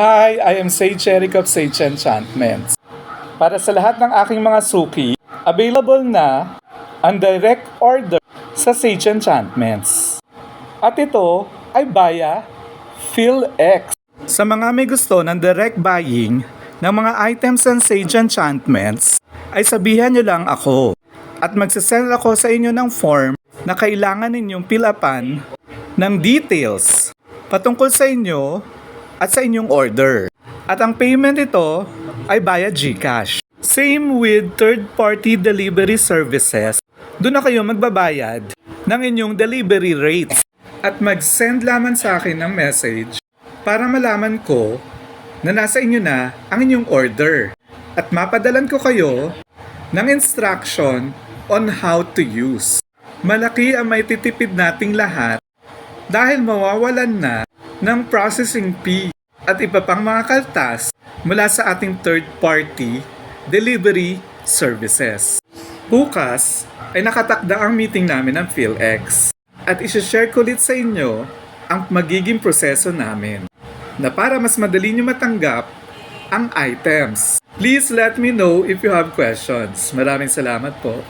Hi, I am Sage Eric of Sage Enchantments. Para sa lahat ng aking mga suki, available na ang direct order sa Sage Enchantments. At ito ay via PhilX. Sa mga may gusto ng direct buying ng mga items ng Sage Enchantments, ay sabihan nyo lang ako. At magsasend ako sa inyo ng form na kailangan ninyong pilapan ng details patungkol sa inyo at sa inyong order. At ang payment ito ay via GCash. Same with third-party delivery services. Doon na kayo magbabayad ng inyong delivery rates. At mag-send lamang sa akin ng message para malaman ko na nasa inyo na ang inyong order. At mapadalan ko kayo ng instruction on how to use. Malaki ang may titipid nating lahat dahil mawawalan na ng processing fee at iba pang mga kaltas mula sa ating third-party delivery services. Bukas ay nakatakda ang meeting namin ng PhilX at isashare ko ulit sa inyo ang magiging proseso namin na para mas madali nyo matanggap ang items. Please let me know if you have questions. Maraming salamat po.